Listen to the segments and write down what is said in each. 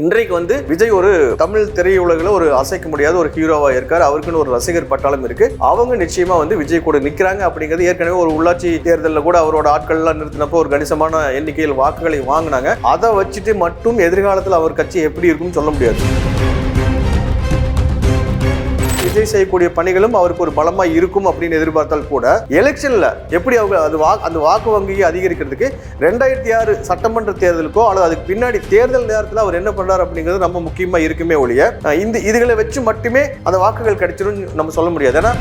இன்றைக்கு வந்து விஜய் ஒரு தமிழ் திரையுலகில் ஒரு அசைக்க முடியாத ஒரு ஹீரோவா இருக்காரு. அவருக்குன்னு ஒரு ரசிகர் பட்டாளம் இருக்கு. அவங்க நிச்சயமா வந்து விஜய் கூட நிக்கிறாங்க அப்படிங்கிறது ஏற்கனவே ஒரு உள்ளாட்சி தேர்தலில் கூட அவரோட ஆட்கள் எல்லாம் நிறுத்தினப்போ ஒரு கணிசமான எண்ணிக்கையில் வாக்குகளை வாங்கினாங்க. அதை வச்சுட்டு மட்டும் எதிர்காலத்தில் அவர் கட்சி எப்படி இருக்கும்னு சொல்ல முடியாது. விஜய் செய்யக்கூடிய பணிகளும் அவருக்கு ஒரு பலமா இருக்கும் அப்படின்னு எதிர்பார்த்தால் கூட எலெக்ஷன்ல எப்படி அவங்க அது வா அந்த வாக்கு வங்கியை அதிகரிக்கிறதுக்கு ரெண்டாயிரத்தி ஆறு சட்டமன்ற தேர்தலுக்கோ அல்லது அதுக்கு பின்னாடி தேர்தல் நேரத்தில் அவர் என்ன பண்றாரு அப்படிங்கிறது நம்ம முக்கியமா இருக்குமே ஒழிய இந்த இதுகளை வச்சு மட்டுமே அந்த வாக்குகள் கிடைச்சிடும் நம்ம சொல்ல முடியாது. ஏன்னா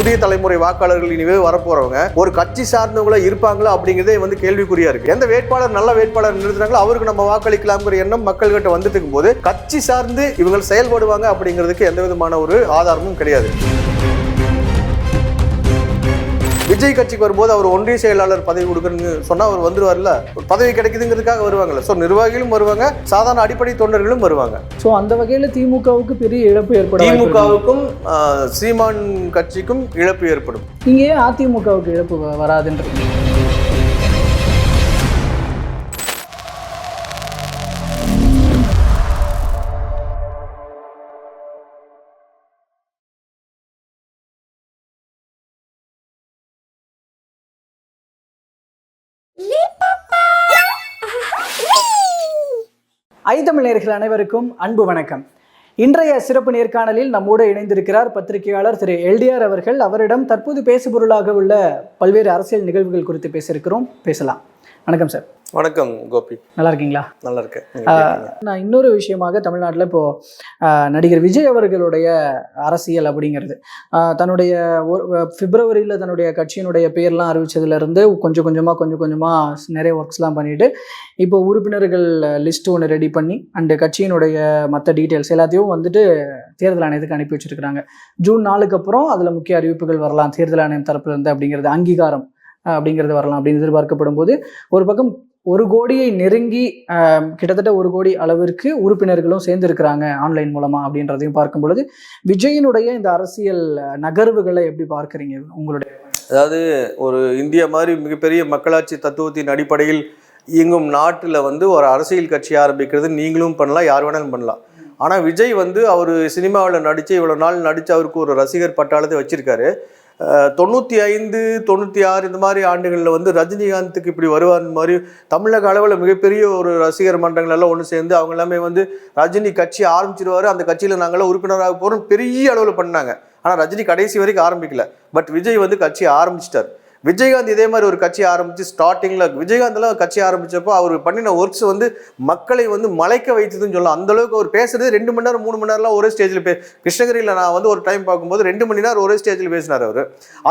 புதிய தலைமுறை வாக்காளர்கள் இனிமே வரப்போறவங்க ஒரு கட்சி சார்ந்தவங்களா இருப்பாங்களா அப்படிங்கிறதே வந்து கேள்விக்குறியா இருக்கு. எந்த வேட்பாளர் நல்ல வேட்பாளர் நிறுத்தினாங்களோ அவருக்கு நம்ம வாக்களிக்கலாம்ங்கிற எண்ணம் மக்கள்கிட்ட வந்துட்டு இருக்கும்போது கட்சி சார்ந்து இவங்க செயல்படுவாங்க அப்படிங்கிறதுக்கு எந்த விதமான ஒரு ஆதாரமும் கிடையாது. விஜய் கட்சிக்கு வரும்போது அவர் ஒன்றிய செயலாளர் பதவி கொடுக்குறன்னு சொன்னா அவர் வந்துருவார்ல? ஒரு பதவி கிடைக்குதுங்கிறதுக்காக வருவாங்கல்ல? ஸோ நிர்வாகிகளும் வருவாங்க. சாதாரண அடிப்படை தொண்டர்களும் வருவாங்க. ஸோ அந்த வகையில் திமுகவுக்கு பெரிய இழப்பு ஏற்பட வாய்ப்பு இருக்கு. திமுகவுக்கும் சீமான் கட்சிக்கும் இழப்பு ஏற்படும். இங்கே அதிமுகவுக்கு இழப்பு வ- வராதுன்றது நேர்கள் அனைவருக்கும் அன்பு வணக்கம். இன்றைய சிறப்பு நேர்காணலில் நம்மோடு இணைந்திருக்கிறார் பத்திரிகையாளர் திரு. எல்டிஆர் அவர்கள். அவரிடம் தற்போது பேசுபொருளாக உள்ள பல்வேறு அரசியல் நிகழ்வுகள் குறித்து பேசியிருக்கிறோம். பேசலாம். வணக்கம் சார். வணக்கம் கோபி. நல்லா இருக்கீங்களா நல்லா இருக்கேன்? நான் இன்னொரு விஷயமாக தமிழ்நாட்டில் இப்போ நடிகர் விஜய் அவர்களுடைய அரசியல் அப்படிங்கிறது. தன்னுடைய ஒரு பிப்ரவரியில் தன்னுடைய கட்சியினுடைய பேர்லாம் அறிவிச்சதுலேருந்து கொஞ்சம் கொஞ்சமாக கொஞ்சம் கொஞ்சமாக நிறைய ஒர்க்ஸ்லாம் பண்ணிட்டு இப்போ உறுப்பினர்கள் லிஸ்ட் ஒன்று ரெடி பண்ணி அண்டு கட்சியினுடைய மற்ற டீட்டெயில்ஸ் எல்லாத்தையும் வந்துட்டு தேர்தல் ஆணையத்துக்கு அனுப்பி வச்சிருக்கிறாங்க. ஜூன் நாலுக்கு அப்புறம் அதில் முக்கிய அறிவிப்புகள் வரலாம். தேர்தல் ஆணையம் தரப்புல இருந்து அப்படிங்கிறது அங்கீகாரம் அப்படிங்கிறது வரலாம் அப்படின்னு எதிர்பார்க்கப்படும் போது ஒரு பக்கம் ஒரு கோடியை நெருங்கி கிட்டத்தட்ட ஒரு கோடி அளவிற்கு உறுப்பினர்களும் சேர்ந்திருக்கிறாங்க ஆன்லைன் மூலமா அப்படின்றதையும் பார்க்கும் பொழுது விஜயினுடைய இந்த அரசியல் நகர்வுகளை எப்படி பார்க்குறீங்க? உங்களுடைய அதாவது ஒரு இந்தியா மாதிரி மிகப்பெரிய மக்களாட்சி தத்துவத்தின் அடிப்படையில் இயங்கும் நாட்டில் வந்து ஒரு அரசியல் கட்சி ஆரம்பிக்கிறது நீங்களும் பண்ணலாம் யார் வேணாலும் பண்ணலாம். ஆனால் விஜய் வந்து அவர் சினிமாவில் நடித்து இவ்வளோ நாள் நடித்து அவருக்கு ஒரு ரசிகர் பட்டாளத்தை வச்சுருக்காரு. தொண்ணூற்றி ஐந்து தொண்ணூற்றி ஆறு இந்த மாதிரி ஆண்டுகளில் வந்து ரஜினிகாந்துக்கு இப்படி வருவார் மாதிரி தமிழக அளவில் மிகப்பெரிய ஒரு ரசிகர் மன்றங்கள் எல்லாம் ஒன்று சேர்ந்து அவங்க எல்லாமே வந்து ரஜினி கட்சி ஆரம்பிச்சிருவார். அந்த கட்சியில் நாங்களாம் உறுப்பினராக போகிறோம் பெரிய அளவில் பண்ணாங்க ஆனால் ரஜினி கடைசி வரைக்கும் ஆரம்பிக்கல. பட் விஜய் வந்து கட்சி ஆரம்பிச்சிட்டார். விஜயகாந்த் இதே மாதிரி ஒரு கட்சி ஆரம்பித்து ஸ்டார்டிங்கில் விஜயகாந்த்லாம் கட்சி ஆரம்பித்தப்போ அவர் பண்ணின ஒர்க்ஸ் வந்து மக்களை வந்து மலைக்க வைத்ததுன்னு சொல்லலாம். அந்த அளவுக்கு அவர் பேசுறது ரெண்டு மணி நேரம் மூணு மணி நேரம்லாம் ஒரே ஸ்டேஜில் பே கிருஷ்ணகிரியில் நான் வந்து ஒரு டைம் பார்க்கும்போது ரெண்டு மணி நேரம் ஒரே ஸ்டேஜில் பேசினார் அவர்.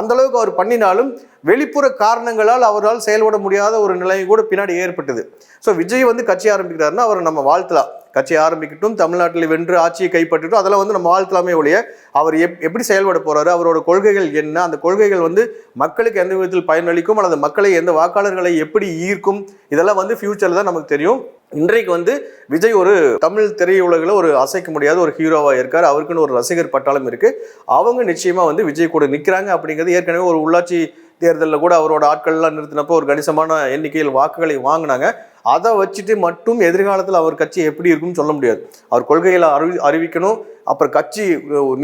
அந்தளவுக்கு அவர் பண்ணினாலும் வெளிப்புற காரணங்களால் அவரால் செயல்பட முடியாத ஒரு நிலை கூட பின்னாடி ஏற்பட்டது. ஸோ விஜய் வந்து கட்சி ஆரம்பிக்கிறாருன்னா அவரை நம்ம வாழ்த்தலாம். கட்சி ஆரம்பிக்கட்டும் தமிழ்நாட்டில் வென்று ஆட்சியை கைப்பற்றட்டும் அதெல்லாம் வந்து நம்ம வாழ்த்தலாமே ஒழிய அவர் எப் எப்படி செயல்பட போறாரு அவரோட கொள்கைகள் என்ன அந்த கொள்கைகள் வந்து மக்களுக்கு எந்த விதத்தில் பயனளிக்கும் அல்லது மக்களை எந்த வாக்காளர்களை எப்படி ஈர்க்கும் இதெல்லாம் வந்து ஃபியூச்சரில் தான் நமக்கு தெரியும். இன்றைக்கு வந்து விஜய் ஒரு தமிழ் திரையுலகில் ஒரு அசைக்க முடியாத ஒரு ஹீரோவாக இருக்கார். அவருக்குன்னு ஒரு ரசிகர் பட்டாளம் இருக்குது அவங்க நிச்சயமாக வந்து விஜய் கூட நிற்கிறாங்க அப்படிங்கிறது ஏற்கனவே ஒரு உள்ளாட்சி தேர்தலில் கூட அவரோட ஆட்கள்லாம் நிறுத்தினப்போ ஒரு கணிசமான எண்ணிக்கையில் வாக்குகளை வாங்கினாங்க. அதை வச்சுட்டு மட்டும் எதிர்காலத்தில் அவர் கட்சி எப்படி இருக்கும்னு சொல்ல முடியாது. அவர் கொள்கைகளை அறிவி அறிவிக்கணும் அப்புறம் கட்சி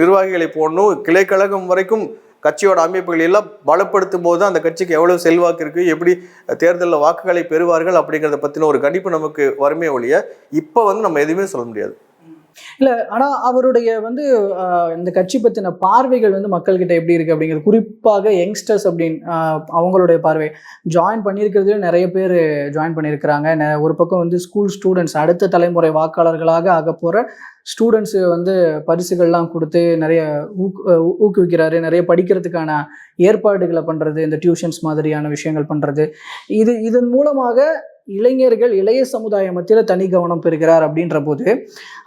நிர்வாகிகளை போடணும் கிளைக்கழகம் வரைக்கும் கட்சியோட அமைப்புகள் எல்லாம் பலப்படுத்தும் போது அந்த கட்சிக்கு எவ்வளவு செல்வாக்கு இருக்கு எப்படி தேர்தலில் வாக்குகளை பெறுவார்கள் அப்படிங்கிறத பற்றின ஒரு கண்டிப்பு நமக்கு வருமே ஒழிய இப்போ வந்து நம்ம எதுவுமே சொல்ல முடியாது. இல்லை ஆனால் அவருடைய வந்து இந்த கட்சி பற்றின பார்வைகள் வந்து மக்கள்கிட்ட எப்படி இருக்குது அப்படிங்கிறது. குறிப்பாக யங்ஸ்டர்ஸ் அப்படின்னு அவங்களுடைய பார்வை. ஜாயின் பண்ணியிருக்கிறதுல நிறைய பேர் ஜாயின் பண்ணியிருக்கிறாங்க. ஒரு பக்கம் வந்து ஸ்கூல் ஸ்டூடெண்ட்ஸ் அடுத்த தலைமுறை வாக்காளர்களாக ஆக போகிற ஸ்டூடெண்ட்ஸு வந்து பரிசுகள்லாம் கொடுத்து நிறைய ஊக்கு ஊக்குவிக்கிறாரு. நிறைய படிக்கிறதுக்கான ஏற்பாடுகளை பண்ணுறது இந்த டியூஷன்ஸ் மாதிரியான விஷயங்கள் பண்ணுறது இது இதன் மூலமாக இளைஞர்கள் இளைய சமுதாய மத்தியில் தனி கவனம் பெறுகிறார் அப்படின்ற போது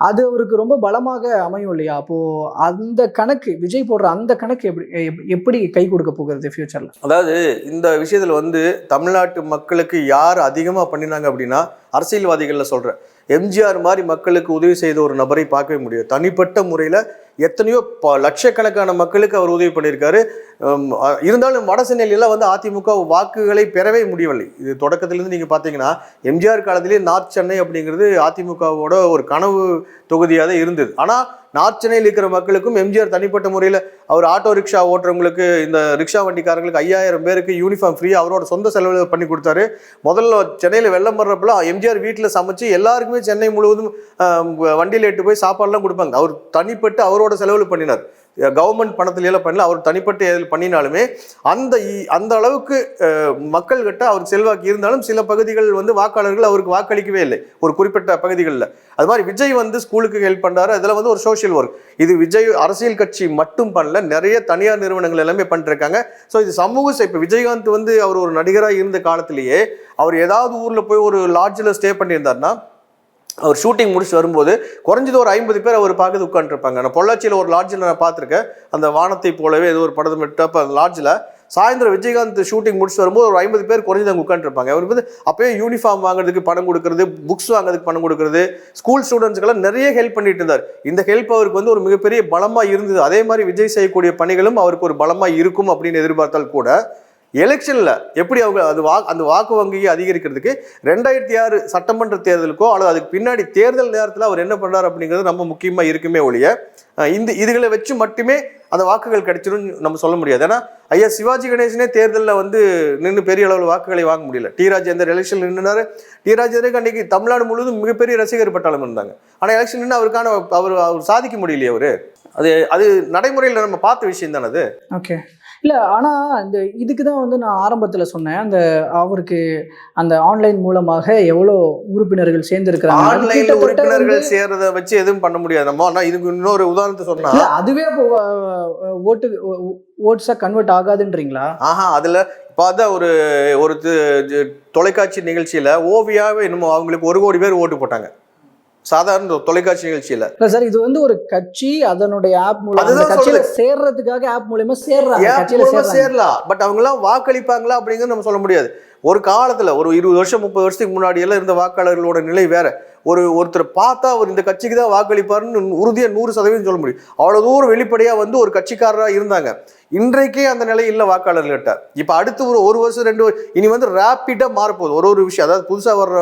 அது அவருக்கு ரொம்ப பலமாக அமையும் இல்லையா? அப்போது அந்த கணக்கு விஜய் போடுற அந்த கணக்கு எப்படி எப்- எப்படி கை கொடுக்க போகிறது ஃப்யூச்சரில் அதாவது இந்த விஷயத்தில் வந்து தமிழ்நாட்டு மக்களுக்கு யார் அதிகமாக பண்ணினாங்க அப்படின்னா அரசியல்வாதிகளில் சொல்கிறேன் எம்ஜிஆர் மாதிரி மக்களுக்கு உதவி செய்த ஒரு நபரை பார்க்கவே முடியும். தனிப்பட்ட முறையில் எத்தனையோ ப லட்சக்கணக்கான மக்களுக்கு அவர் உதவி பண்ணியிருக்காரு. இருந்தாலும் வட சென்னையில வந்து அதிமுக வாக்குகளை பெறவே முடியவில்லை. இது தொடக்கத்திலேருந்து நீங்கள் பார்த்தீங்கன்னா எம்ஜிஆர் காலத்திலேயே நார்த் சென்னை அப்படிங்கிறது அதிமுகவோட ஒரு கனவு தொகுதியாக தான் இருந்தது. ஆனால் நார்த் சென்னையில் இருக்கிற மக்களுக்கும் எம்ஜிஆர் தனிப்பட்ட முறையில் அவர் ஆட்டோ ரிக்ஷா ஓட்டுறவங்களுக்கு இந்த ரிக்ஷா வண்டிக்காரங்களுக்கு ஐயாயிரம் பேருக்கு யூனிஃபார்ம் ஃப்ரீ அவரோட சொந்த செலவில் பண்ணி கொடுத்தாரு. முதல்ல சென்னையில் வெள்ளம் வர்றப்பல எம்ஜிஆர் வீட்டில் சமைச்சு எல்லாருக்குமே சென்னை முழுவதும் வண்டியில் எட்டு போய் சாப்பாடுலாம் கொடுப்பாங்க. அவர் தனிப்பட்டு அவரோட செலவில் பண்ணினார். கவர்மெண்ட் பணத்துல எல்லாம் பண்ணல. அவர் தனிப்பட்ட இதில் பண்ணினாலுமே அந்த இ- அந்த அளவுக்கு மக்கள்கிட்ட அவருக்கு செல்வாக்கு இருந்தாலும் சில பகுதிகள் வந்து வாக்காளர்கள் அவருக்கு வாக்களிக்கவே இல்லை. ஒரு குறிப்பிட்ட பகுதிகளில். அது மாதிரி விஜய் வந்து ஸ்கூலுக்கு ஹெல்ப் பண்ணுறாரு அதில் வந்து ஒரு சோஷியல் ஒர்க் இது விஜய் அரசியல் கட்சி மட்டும் பண்ணல. நிறைய தனியார் நிறுவனங்கள் எல்லாமே பண்ணிட்டுருக்காங்க ஸோ இது சமூக இப்போ விஜயகாந்த் வந்து அவர் ஒரு நடிகராக இருந்த காலத்திலேயே அவர் ஏதாவது ஊரில் போய் ஒரு லாட்ஜில் ஸ்டே பண்ணியிருந்தாருன்னா அவர் ஷூட்டிங் முடிச்சு வரும்போது குறைஞ்சது ஒரு ஐம்பது பேர் அவர் பார்க்குறது உட்காந்துருப்பாங்க நான் பொள்ளாச்சியில் ஒரு லாட்ஜில் நான் பார்த்துருக்கேன் அந்த வானத்தை போலவே ஏதோ ஒரு படத்தை மட்டும் அப்போ அந்த லாட்ஜில் சாயந்தரம் விஜயகாந்த் ஷூட்டிங் முடிச்சு வரும்போது ஒரு ஐம்பது பேர் குறைஞ்சது அங்கே உட்காந்துருப்பாங்க அவர் வந்து அப்போயே யூனிஃபார்ம் வாங்குறதுக்கு பணம் கொடுக்குறது புக்ஸ் வாங்குறதுக்கு பணம் கொடுக்கறது ஸ்கூல் ஸ்டூடெண்ட்ஸ்க்கெல்லாம் நிறைய ஹெல்ப் பண்ணிட்டு இருந்தார். இந்த ஹெல்ப் அவருக்கு வந்து ஒரு மிகப்பெரிய பலமாக இருந்தது. அதே மாதிரி விஜய் செய்யக்கூடிய பணிகளும் அவருக்கு ஒரு பலமாக இருக்கும் அப்படின்னு எதிர்பார்த்தால் கூட எலெக்ஷனில் எப்படி அவங்க அது வா அந்த வாக்கு வங்கியை அதிகரிக்கிறதுக்கு ரெண்டாயிரத்தி ஆறு சட்டமன்ற தேர்தலுக்கோ அல்லது அதுக்கு பின்னாடி தேர்தல் நேரத்தில் அவர் என்ன பண்ணார் அப்படிங்கிறது ரொம்ப முக்கியமாக இருக்குமே ஒழிய இந்த இதுகளை வச்சு மட்டுமே அந்த வாக்குகள் கிடைச்சிடும் நம்ம சொல்ல முடியாது. ஏன்னா ஐயா சிவாஜி கணேசனே தேர்தலில் வந்து நின்று பெரிய அளவில் வாக்குகளை வாங்க முடியல. டி ராஜேந்தர் எலெக்ஷன் நின்றுனாரு டி ராஜேந்தருக்கு அன்னைக்கு தமிழ்நாடு முழுவதும் மிகப்பெரிய ரசிகர் பட்டாளம் இருந்தாங்க. ஆனால் எலெக்ஷன் நின்று அவருக்கான அவர் அவர் சாதிக்க முடியலையே அவர். அது அது நடைமுறையில் நம்ம பார்த்த விஷயம் தானே அது? ஓகே இல்ல ஆனா இந்த இதுக்கு தான் வந்து நான் ஆரம்பத்துல சொன்னேன். அந்த அவருக்கு அந்த ஆன்லைன் மூலமாக எவ்வளோ உறுப்பினர்கள் சேர்ந்திருக்கிறாங்க? ஆன்லைன்ல உறுப்பினர்கள் சேர்றத வச்சு எதுவும் பண்ண முடியாது. நம்ம ஆனா இதுக்கு இன்னொரு உதாரணத்தை சொன்னா அதுவே ஓட்டு ஓட்ஸா கன்வெர்ட் ஆகாதுன்றீங்களா? ஆஹா அதுல இப்போ அதான் ஒரு ஒரு தொலைக்காட்சி நிகழ்ச்சியில ஓவியாவே என்னமோ அவங்களுக்கு ஒரு கோடி பேர் ஓட்டு போட்டாங்க. சாதாரண தொலைக்காட்சி நிகழ்ச்சியில. இல்ல சார் இது வந்து ஒரு கட்சி அதனுடைய ஆப் மூலம் கட்சியில சேர்றதுக்காக ஆப் மூலமா சேர்றாங்க சேரலாம் பட் அவங்க எல்லாம் வாக்களிப்பாங்களா அப்படிங்கிறது நம்ம சொல்ல முடியாது. ஒரு காலத்துல ஒரு இருபது வருஷம் முப்பது வருஷத்துக்கு முன்னாடி எல்லாம் இருந்த வாக்காளர்களோட நிலை வேற. ஒரு ஒருத்தர் பார்த்தா அவர் இந்த கட்சிக்கு தான் வாக்களிப்பாருன்னு உறுதியா நூறு சதவீதம் சொல்ல முடியும். அவ்வளவு தூரம் வெளிப்படையா வந்து ஒரு கட்சிக்காரராக இருந்தாங்க. இன்றைக்கே அந்த நிலை இல்லை வாக்காளர்கள்கிட்ட இப்போ அடுத்து ஒரு ஒரு வருஷம் ரெண்டு வருஷம் இனி வந்து ரேப்பிடாக மாறப்போகுது. ஒரு ஒரு விஷயம். அதாவது புதுசாக வர்ற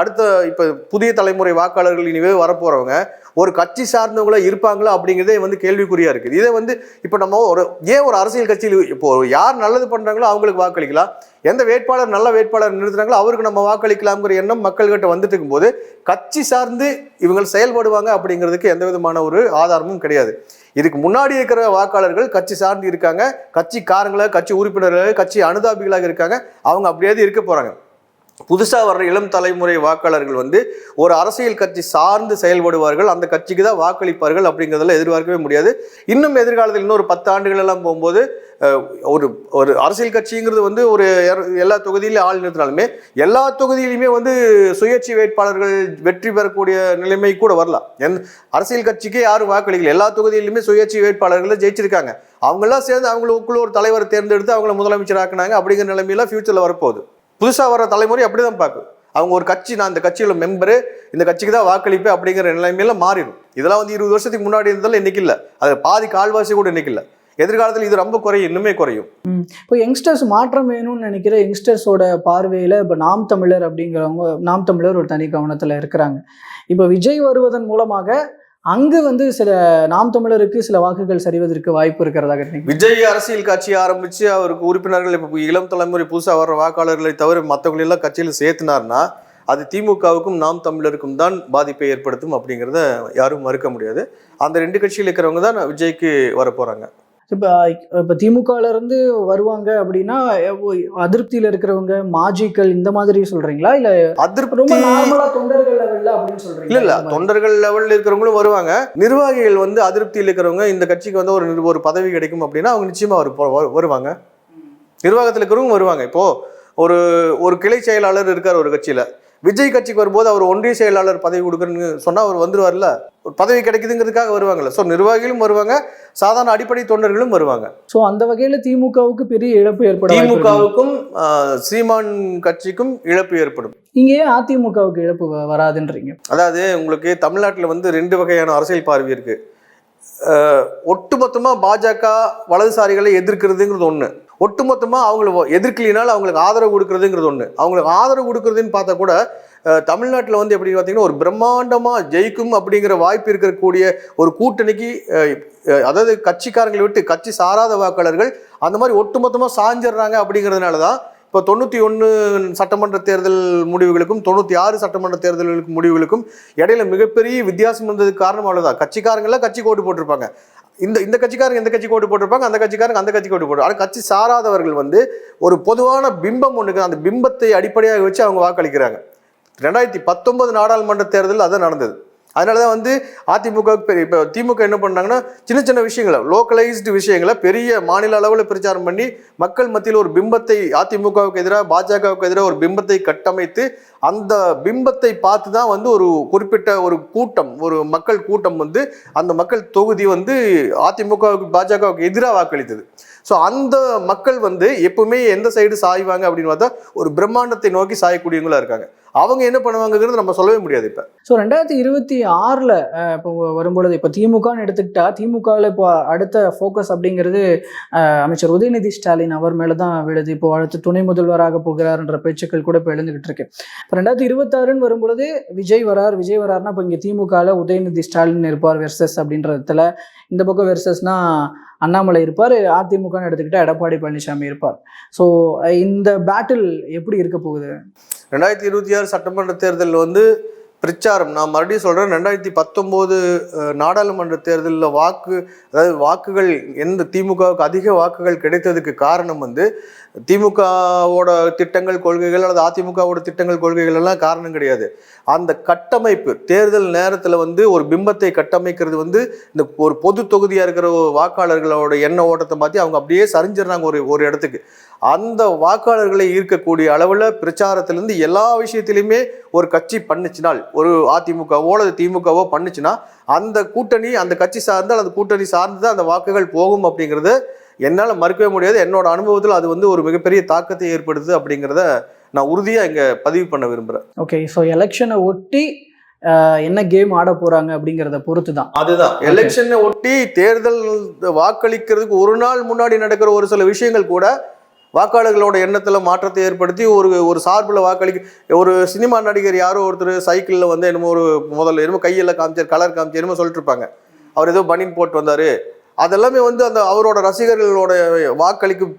அடுத்த இப்போ புதிய தலைமுறை வாக்காளர்கள் இனிவே வரப்போகிறவங்க ஒரு கட்சி சார்ந்தவங்களா இருப்பாங்களா அப்படிங்கிறதே வந்து கேள்விக்குறியாக இருக்குது. இதே வந்து இப்போ நம்ம ஒரு ஏன் ஒரு அரசியல் கட்சியில் இப்போ யார் நல்லது பண்ணுறாங்களோ அவங்களுக்கு வாக்களிக்கலாம். எந்த வேட்பாளர் நல்ல வேட்பாளர் நிறுத்துறாங்களோ அவருக்கு நம்ம வாக்களிக்கலாம்ங்கிற எண்ணம் மக்கள்கிட்ட வந்துட்டு இருக்கும்போது கட்சி சார்ந்து இவங்க செயல்படுவாங்க அப்படிங்கிறதுக்கு எந்த விதமான ஒரு ஆதாரமும் கிடையாது. இதுக்கு முன்னாடி இருக்கிற வாக்காளர்கள் கட்சி சார்ந்து இருக்காங்க. கட்சி காரங்களாக கட்சி உறுப்பினர்கள் கட்சி அனுதாபிகளாக இருக்காங்க. அவங்க அப்படியாவது இருக்க போகிறாங்க புதுசாக வர்ற இளம் தலைமுறை வாக்காளர்கள் வந்து ஒரு அரசியல் கட்சி சார்ந்து செயல்படுவார்கள். அந்த கட்சிக்கு தான் வாக்களிப்பார்கள் அப்படிங்கிறதெல்லாம் எதிர்பார்க்கவே முடியாது. இன்னும் எதிர்காலத்தில் இன்னொரு பத்து ஆண்டுகள் எல்லாம் போகும்போது ஒரு ஒரு அரசியல் கட்சிங்கிறது வந்து ஒரு எல்லா தொகுதியிலும் ஆள் நிறுத்தினாலுமே எல்லா தொகுதியிலுமே வந்து சுயேட்சை வேட்பாளர்கள் வெற்றி பெறக்கூடிய நிலைமை கூட வரலாம். என் அரசியல் கட்சிக்கே யாரும் வாக்களிக்கல. எல்லா தொகுதியிலுமே சுயேட்சை வேட்பாளர்கள் ஜெயிச்சிருக்காங்க. அவங்களாம் சேர்ந்து அவங்களுக்குள்ள ஒரு தலைவரை தேர்ந்தெடுத்து அவங்கள முதலமைச்சர் ஆக்குனாங்க அப்படிங்கிற நிலைமையெல்லாம் ஃபியூச்சரில் வரப்போகுது. புதுசாக வர தலைமுறை அப்படிதான் பார்க்கும். அவங்க ஒரு கட்சி நான் இந்த கட்சியோட மெம்பரு இந்த கட்சிக்கு தான் வாக்களிப்பேன் அப்படிங்கிற நிலைமையில மாறிடும். இதெல்லாம் வந்து இருபது வருஷத்துக்கு முன்னாடி இருந்தாலும் இன்னைக்கு இல்லை. அது பாதி கால்வாசி கூட இன்னைக்கு இல்லை. எதிர்காலத்தில் இது ரொம்ப குறையும் இன்னுமே குறையும். இப்போ யங்ஸ்டர்ஸ் மாற்றம் வேணும்னு நினைக்கிற யங்ஸ்டர்ஸோட பார்வையில் இப்போ நாம் தமிழர் அப்படிங்கிறவங்க நாம் தமிழர் ஒரு தனி கவனத்தில் இருக்கிறாங்க. இப்போ விஜய் வருவதன் மூலமாக அங்கு வந்து சில நாம் தமிழருக்கு சில வாக்குகள் சரிவதற்கு வாய்ப்பு இருக்கிறதாக விஜய் அரசியல் கட்சி ஆரம்பிச்சு அவருக்கு உறுப்பினர்கள் இப்போ இளம் தலைமுறை புதுசாக வர்ற வாக்காளர்களை தவிர மற்றவங்களெல்லாம் கட்சியில் சேர்த்தினார்னா அது திமுகவுக்கும் நாம் தமிழருக்கும் தான் பாதிப்பை ஏற்படுத்தும் அப்படிங்கிறத யாரும் மறுக்க முடியாது. அந்த ரெண்டு கட்சியில் இருக்கிறவங்க தான் விஜய்க்கு வர போகிறாங்க இப்போ இப்போ திமுகல இருந்து வருவாங்க அப்படின்னா அதிருப்தியில இருக்கிறவங்க மாஜிக்கள் இந்த மாதிரி சொல்றீங்களா? இல்ல ரொம்ப அதிருப்தி நார்மலா தொண்டர்கள் லெவல்ல அப்படின்னு இல்ல சொல்றீங்களா இல்ல மாதிரி? தொண்டர்கள் லெவல்ல இருக்கிறவங்களும் வருவாங்க. நிர்வாகிகள் வந்து அதிருப்தியில் இருக்கிறவங்க இந்த கட்சிக்கு வந்து ஒரு ஒரு பதவி கிடைக்கும் அப்படின்னா அவங்க நிச்சயமா வரு- வரு- வருவாங்க. நிர்வாகத்தில் இருக்கிறவங்க வருவாங்க. இப்போ ஒரு ஒரு கிளை செயலாளர் இருக்கார் ஒரு கட்சியில. விஜய் கட்சிக்கு வரும்போது அவர் ஒன்றிய செயலாளர் பதவி கொடுக்குறேன்னு சொன்னா அவர் வந்துருவார்ல? ஒரு பதவி கிடைக்குதுங்கிறதுக்காக வருவாங்கல்ல. ஸோ நிர்வாகிகளும் வருவாங்க சாதாரண அடிப்படை தொண்டர்களும் வருவாங்க. சோ அந்த வகையில திமுகவுக்கு பெரிய இழப்பு ஏற்பட வாய்ப்பு இருக்கு. திமுகவுக்கும் சீமான் கட்சிக்கும் இழப்பு ஏற்படும். இங்க அதிமுகவுக்கு இழப்பு வராதுன்றீங்க. அதாவது உங்களுக்கு தமிழ்நாட்டில் வந்து ரெண்டு வகையான அரசியல் பார்வை இருக்கு. ஒட்டுமொத்தமாக பாஜக வலதுசாரிகளை எதிர்க்கிறதுங்கிறது ஒன்று ஒட்டுமொத்தமாக அவங்கள எதிர்க்கலினால அவங்களுக்கு ஆதரவு கொடுக்கறதுங்கிறது ஒன்று அவங்களுக்கு ஆதரவு கொடுக்கறதுன்னு பார்த்தா கூட தமிழ்நாட்டில் வந்து எப்படி பார்த்தீங்கன்னா ஒரு பிரம்மாண்டமாக ஜெயிக்கும் அப்படிங்கிற வாய்ப்பு இருக்கக்கூடிய ஒரு கூட்டணிக்கு அதாவது கட்சிக்காரங்களை விட்டு கட்சி சாராத வாக்காளர்கள் அந்த மாதிரி ஒட்டுமொத்தமாக சாஞ்சிடுறாங்க அப்படிங்கிறதுனால தான் இப்போ தொண்ணூற்றி ஒன்று சட்டமன்ற தேர்தல் முடிவுகளுக்கும் தொண்ணூற்றி ஆறு சட்டமன்ற தேர்தல்களுக்கு முடிவுகளுக்கும் இடையில மிகப்பெரிய வித்தியாசம் இருந்ததுக்கு காரணம் அவ்வளோதான் கட்சிக்காரங்களாம் கட்சி கோட்டு போட்டிருப்பாங்க. இந்த இந்த கட்சிக்காரங்க இந்த கட்சி கோட்டு போட்டிருப்பாங்க அந்த கட்சிக்காரங்க அந்த கட்சி கோட்டு போட்டு ஆனால் கட்சி சாராதவர்கள் வந்து ஒரு பொதுவான பிம்பம் ஒன்றுக்கு அந்த பிம்பத்தை அடிப்படையாக வச்சு அவங்க வாக்களிக்கிறாங்க. ரெண்டாயிரத்தி பத்தொன்பது நாடாளுமன்ற தேர்தலில் அதான் நடந்தது. அதனால தான் வந்து அதிமுக பெரிய இப்போ திமுக என்ன பண்ணாங்கன்னா சின்ன சின்ன விஷயங்களை லோக்கலைஸ்டு விஷயங்களை பெரிய மாநில அளவில் பிரச்சாரம் பண்ணி மக்கள் மத்தியில் ஒரு பிம்பத்தை அதிமுகவுக்கு எதிராக பாஜகவுக்கு எதிராக ஒரு பிம்பத்தை கட்டமைத்து அந்த பிம்பத்தை பார்த்து தான் வந்து ஒரு குறிப்பிட்ட ஒரு கூட்டம் ஒரு மக்கள் கூட்டம் வந்து அந்த மக்கள் தொகுதி வந்து அதிமுகவுக்கு பாஜகவுக்கு எதிராக வாக்களித்தது. ஸோ அந்த மக்கள் வந்து எப்பவுமே எந்த சைடு சாய்வாங்க அப்படின்னு பார்த்தா ஒரு பிரம்மாண்டத்தை நோக்கி சாயக்கூடியவங்களா இருக்காங்க. அவங்க என்ன பண்ணுவாங்கங்கிறது நம்ம சொல்லவே முடியாது இப்போ. ஸோ ரெண்டாயிரத்தி இருபத்தி ஆறில் இப்போ வரும்பொழுது இப்போ திமுகன்னு எடுத்துக்கிட்டா திமுகவில் இப்போ அடுத்த ஃபோக்கஸ் அப்படிங்கிறது அமைச்சர் உதயநிதி ஸ்டாலின் அவர் மேலே தான் விழுது. இப்போ அடுத்து துணை முதல்வராக போகிறார்ன்ற பேச்சுக்கள் கூட இப்போ எழுந்துகிட்டு இருக்கு. இப்போ ரெண்டாயிரத்தி இருபத்தாறுன்னு வரும்பொழுது விஜய் வரார். விஜய் வரார்னா இப்போ இங்கே திமுகவில் உதயநிதி ஸ்டாலின் இருப்பார் வெர்சஸ் அப்படின்றதுல இந்த பக்கம் வெர்சஸ்னா அண்ணாமலை இருப்பார். அதிமுகன்னு எடுத்துக்கிட்டால் எடப்பாடி பழனிசாமி இருப்பார். ஸோ இந்த பேட்டில் எப்படி இருக்க போகுது? ரெண்டாயிரத்தி இருபத்தி ஆறு சட்டமன்ற தேர்தலில் வந்து பிரச்சாரம் நான் மறுபடியும் சொல்கிறேன் ரெண்டாயிரத்தி பத்தொம்போது நாடாளுமன்ற தேர்தலில் வாக்கு அதாவது வாக்குகள் எந்த திமுகவுக்கு அதிக வாக்குகள் கிடைத்ததுக்கு காரணம் வந்து திமுகவோட திட்டங்கள் கொள்கைகள் அல்லது அதிமுகவோட திட்டங்கள் கொள்கைகள் எல்லாம் காரணம் கிடையாது. அந்த கட்டமைப்பு தேர்தல் நேரத்தில் வந்து ஒரு பிம்பத்தை கட்டமைக்கிறது வந்து இந்த ஒரு பொது தொகுதியாக இருக்கிற வாக்காளர்களோட எண்ண ஓட்டத்தை மாற்றி அவங்க அப்படியே சரிஞ்சிடுறாங்க ஒரு ஒரு இடத்துக்கு. அந்த வாக்காளர்களை ஈர்க்கக்கூடிய அளவில் பிரச்சாரத்திலேருந்து எல்லா விஷயத்திலையுமே ஒரு கட்சி பண்ணுச்சுனால் ஒரு அதிமுகவோ அல்லது திமுகவோ பண்ணுச்சுன்னா அந்த கூட்டணி அந்த கட்சி சார்ந்து அல்லது கூட்டணி சார்ந்து தான் அந்த வாக்குகள் போகும் அப்படிங்கிறது என்னால் மறுக்கவே முடியாது. என்னோட அனுபவத்தில் அது வந்து ஒரு மிகப்பெரிய தாக்கத்தை ஏற்படுத்துது அப்படிங்கிறத நான் உறுதியாக இங்கே பதிவு பண்ண விரும்புகிறேன் ஓகே ஸோ எலெக்ஷனை ஒட்டி என்ன கேம் ஆட போறாங்க அப்படிங்கிறத பொறுத்து தான் அதுதான் எலெக்ஷனை ஒட்டி தேர்தல் வாக்களிக்கிறதுக்கு ஒரு நாள் முன்னாடி நடக்கிற ஒரு சில விஷயங்கள் கூட வாக்காளர்களோட எண்ணத்தில் மாற்றத்தை ஏற்படுத்தி ஒரு ஒரு சார்பில் வாக்களிக்க ஒரு சினிமா நடிகர் யாரோ ஒருத்தர் சைக்கிளில் வந்து என்னமோ ஒரு முதல்ல என்னமோ கையில் காமிச்சார் கலர் காமிச்சார் என்னமோ சொல்லிட்டு இருப்பாங்க. அவர் ஏதோ பனின் போட்டு வந்தார். அதெல்லாமே வந்து அந்த அவரோட ரசிகர்களோட வாக்களிக்கும்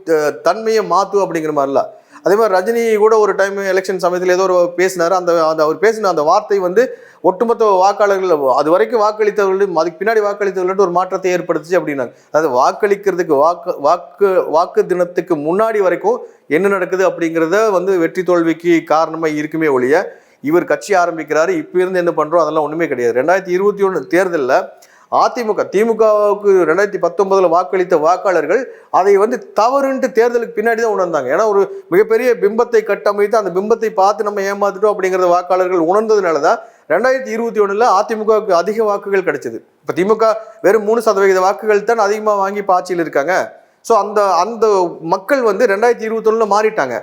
தன்மையை மாற்றும் அப்படிங்கிற மாதிரிலாம். அதே மாதிரி ரஜினி கூட ஒரு டைம் எலெக்ஷன் சமயத்தில் ஏதோ ஒரு பேசினார். அந்த அந்த அவர் பேசின அந்த வார்த்தை வந்து ஒட்டுமொத்த வாக்காளர்கள் அது வரைக்கும் வாக்களித்தவர்கள் அதுக்கு பின்னாடி வாக்களித்தவர்கள்ட்ட ஒரு மாற்றத்தை ஏற்படுத்துச்சு அப்படின்னாங்க. அதாவது வாக்களிக்கிறதுக்கு வாக்கு வாக்கு வாக்கு தினத்துக்கு முன்னாடி வரைக்கும் என்ன நடக்குது அப்படிங்கிறத வந்து வெற்றி தோல்விக்கு காரணமாக இருக்குமே ஒழிய இவர் கட்சி ஆரம்பிக்கிறாரு இப்போ இருந்து என்ன பண்ணுறோம் அதெல்லாம் ஒன்றுமே கிடையாது. ரெண்டாயிரத்தி இருபத்தி ஒன்று தேர்தலில் அதிமுக திமுகவுக்கு ரெண்டாயிரத்தி பத்தொன்பதில் வாக்களித்த வாக்காளர்கள் அதை வந்து தவறுன்ட்டு தேர்தலுக்கு பின்னாடி தான் உணர்ந்தாங்க. ஏன்னா ஒரு மிகப்பெரிய பிம்பத்தை கட்டமைத்து அந்த பிம்பத்தை பார்த்து நம்ம ஏமாத்துட்டோம் அப்படிங்கிறத வாக்காளர்கள் உணர்ந்ததுனால தான் ரெண்டாயிரத்தி இருபத்தி ஒன்றில் அதிமுகவுக்கு அதிக வாக்குகள் கிடைச்சது. இப்போ திமுக வெறும் மூணு சதவிகித வாக்குகள் தான் அதிகமாக வாங்கி பாய்ச்சியில் இருக்காங்க. ஸோ அந்த அந்த மக்கள் வந்து ரெண்டாயிரத்தி இருபத்தொன்னுல மாறிட்டாங்க.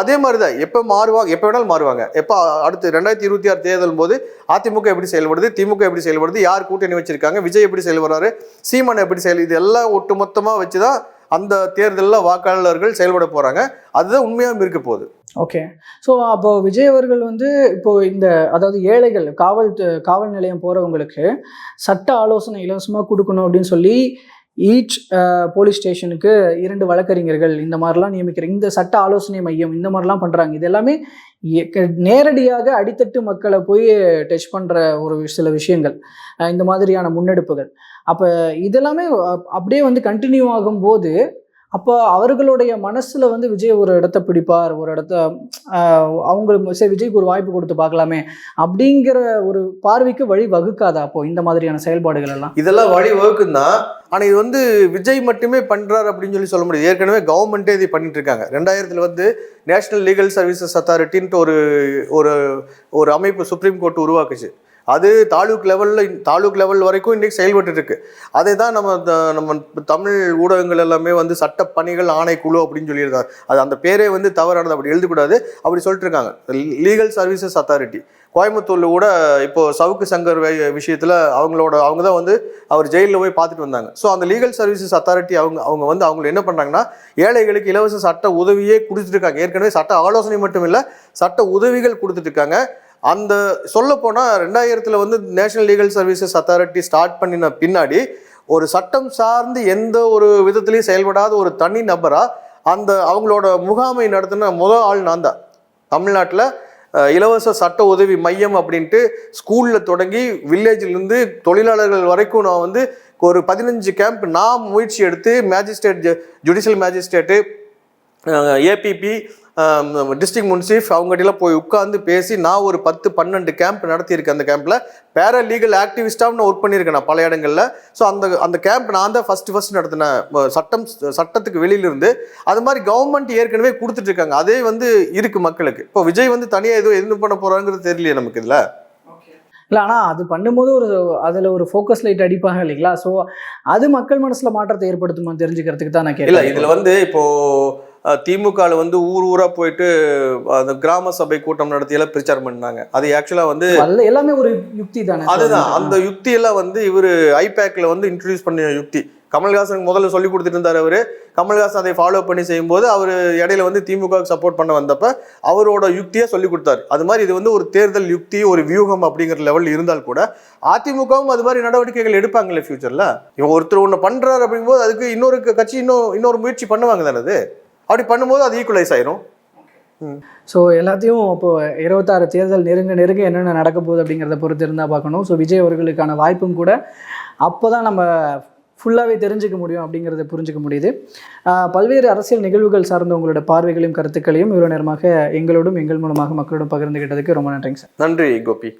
அதே மாதிரி தான் எப்போ மாறுவாங்க எப்போ வேணாலும் மாறுவாங்க. எப்போ அடுத்து ரெண்டாயிரத்தி இருபத்தி ஆறு தேர்தல் போது அதிமுக எப்படி செயல்படுது திமுக எப்படி செயல்படுது யார் கூட்டணி வச்சிருக்காங்க விஜய் எப்படி செயல்படுறாரு சீமான் எப்படி செயல் இது எல்லாம் ஒட்டு மொத்தமாக வச்சு தான் அந்த தேர்தலில் வாக்காளர்கள் செயல்பட போகிறாங்க அதுதான் உண்மையாக இருக்க போகுது. ஓகே. ஸோ அப்போ விஜய் அவர்கள் வந்து இப்போ இந்த அதாவது ஏழைகள் காவல் காவல் நிலையம் போகிறவங்களுக்கு சட்ட ஆலோசனை இலவசமாக கொடுக்கணும் அப்படின்னு சொல்லி ஈச் போலீஸ் ஸ்டேஷனுக்கு இரண்டு வழக்கறிஞர்கள் இந்த மாதிரிலாம் நியமிக்கிறாங்க இந்த சட்ட ஆலோசனை மையம் இந்த மாதிரிலாம் பண்ணுறாங்க இது எல்லாமே க- நேரடியாக அடித்தட்டு மக்களை போய் டச் பண்ணுற ஒரு சில விஷயங்கள். இந்த மாதிரியான முன்னெடுப்புகள். அப்போ இதெல்லாமே அப்- அப்படியே வந்து கண்டினியூ ஆகும்போது அப்போ அவர்களுடைய மனசில் வந்து விஜய் ஒரு இடத்த பிடிப்பார் ஒரு இடத்த ஆஹ் அவங்க சரி விஜய்க்கு ஒரு வாய்ப்பு கொடுத்து பார்க்கலாமே அப்படிங்கிற ஒரு பார்வைக்கு வழி வகுக்காதா அப்போ இந்த மாதிரியான செயல்பாடுகள் எல்லாம்? இதெல்லாம் வழி வகுக்கும் தான் ஆனால் இது வந்து விஜய் மட்டுமே பண்ணுறாரு அப்படின்னு சொல்லி சொல்ல முடியாது. ஏற்கனவே கவர்மெண்ட்டே இதை பண்ணிட்டு இருக்காங்க. ரெண்டாயிரத்தில் வந்து நேஷனல் லீகல் சர்வீசஸ் அத்தாரிட்டின்ட்டு ஒரு ஒரு ஒரு அமைப்பு சுப்ரீம் கோர்ட் உருவாக்குச்சு. அது தாலுக் லெவலில் தாலுக் லெவல் வரைக்கும் இன்றைக்கி செயல்பட்டு இருக்கு அதை தான் நம்ம நம்ம தமிழ் ஊடகங்கள் எல்லாமே வந்து சட்ட பணிகள் ஆணைக்குழு அப்படின்னு சொல்லியிருக்காங்க. அது அந்த பேரே வந்து தவறானது. அப்படி எழுதக்கூடாது. அப்படி சொல்லிட்டு இருக்காங்க லீகல் சர்வீசஸ் அத்தாரிட்டி கோயம்புத்தூரில் கூட இப்போது சவுக்கு சங்கர் விஷயத்தில் அவங்களோட அவங்க தான் வந்து அவர் ஜெயிலில் போய் பார்த்துட்டு வந்தாங்க. ஸோ அந்த லீகல் சர்வீசஸ் அத்தாரிட்டி அவங்க அவங்க வந்து அவங்க என்ன பண்ணுறாங்கன்னா ஏழைகளுக்கு இலவச சட்ட உதவியே கொடுத்துட்டு இருக்காங்க. ஏற்கனவே சட்ட ஆலோசனை மட்டும் இல்லை சட்ட உதவிகள் கொடுத்துட்டு இருக்காங்க. அந்த சொல்லப்போனால் ரெண்டாயிரத்தில் வந்து national legal services authority start பண்ணின பின்னாடி ஒரு சட்டம் சார்ந்து எந்த ஒரு விதத்திலையும் செயல்படாத ஒரு தனி நபராக அந்த அவங்களோட முகாமை நடத்தின முதல் ஆள் நான் தான். தமிழ்நாட்டில் இலவச சட்ட உதவி மையம் அப்படின்ட்டு ஸ்கூலில் தொடங்கி வில்லேஜ்லேருந்து தொழிலாளர்கள் வரைக்கும் நான் வந்து ஒரு பதினஞ்சு கேம்ப் நான் முயற்சி எடுத்து magistrate judicial magistrate APP district munsif அவங்ககிட்டலாம் போய் உட்காந்து பேசி நான் ஒரு பத்து பன்னெண்டு கேம்ப் நடத்தியிருக்கேன். அந்த கேம்பில் பேரா லீகல் ஆக்டிவிஸ்டாக நான் ஒர்க் பண்ணியிருக்கேன் நான் பல இடங்களில். ஸோ அந்த அந்த கேம்ப் நான் தான் ஃபஸ்ட்டு ஃபஸ்ட் நடத்தினேன் சட்டம் சட்டத்துக்கு வெளியிலிருந்து. அது மாதிரி கவர்மெண்ட் ஏற்கனவே கொடுத்துட்டு இருக்காங்க அதே வந்து இருக்கு மக்களுக்கு. இப்போ விஜய் வந்து தனியாக எதுவும் எது பண்ண போகிறாங்கிறது தெரியலையே நமக்கு இதில். இல்லை ஆனால் அது பண்ணும்போது ஒரு அதில் ஒரு ஃபோக்கஸ் லைட் அடிப்பாங்க இல்லைங்களா? ஸோ அது மக்கள் மனசில் மாற்றத்தை ஏற்படுத்துமா தெரிஞ்சுக்கிறதுக்கு தான் நான் இல்ல கேட்கல இதுல வந்து இப்போ திமுகவில் வந்து ஊர் ஊரா போயிட்டு அந்த கிராம சபை கூட்டம் நடத்தியெல்லாம் பிரச்சாரம் பண்ணாங்க. அது ஆக்சுவலா வந்து எல்லாமே ஒரு யுக்தி தானே? அதுதான். அந்த யுக்தி எல்லாம் வந்து இவர் ஐபேக்ல வந்து இன்ட்ரடியூஸ் பண்ண யுக்தி. கமல்ஹாசன் முதல்ல சொல்லி கொடுத்துட்டு இருந்தார் அவரு. கமல்ஹாசன் அதை ஃபாலோ பண்ணி செய்யும்போது அவர் இடையில வந்து திமுகவுக்கு சப்போர்ட் பண்ண வந்தப்ப அவரோட யுக்தியை சொல்லி கொடுத்தாரு. அது மாதிரி இது வந்து ஒரு தேர்தல் யுக்தி ஒரு வியூகம் அப்படிங்கிற லெவல் இருந்தால் கூட அதிமுகவும் அது மாதிரி நடவடிக்கைகள் எடுப்பாங்கல்ல ஃபியூச்சர்ல இவன் ஒருத்தர் ஒன்று பண்றாரு அப்படிங்கும்போது அதுக்கு இன்னொரு கட்சி இன்னும் இன்னொரு முயற்சி பண்ணுவாங்க தானே அது? அப்படி பண்ணும்போது அது ஈக்குவலைஸ் ஆயிரும். ஸோ எல்லாத்தையும் இப்போ இருபத்தாறு தேர்தல் நெருங்க நெருங்க என்னென்ன நடக்க போகுது அப்படிங்கிறத பொறுத்து இருந்தால் பார்க்கணும். ஸோ விஜய் அவர்களுக்கான வாய்ப்பும் கூட அப்போ தான் நம்ம ஃபுல்லாகவே தெரிஞ்சுக்க முடியும் அப்படிங்கிறத புரிஞ்சுக்க முடியுது. பல்வேறு அரசியல் நிகழ்வுகள் சார்ந்த உங்களோட பார்வைகளையும் கருத்துக்களையும் இவ்வளோ நேரமாக எங்களோடும் எங்கள் மூலமாக மக்களோடும் பகிர்ந்துகிட்டதுக்கு ரொம்ப நன்றிங்க சார். நன்றி கோபி.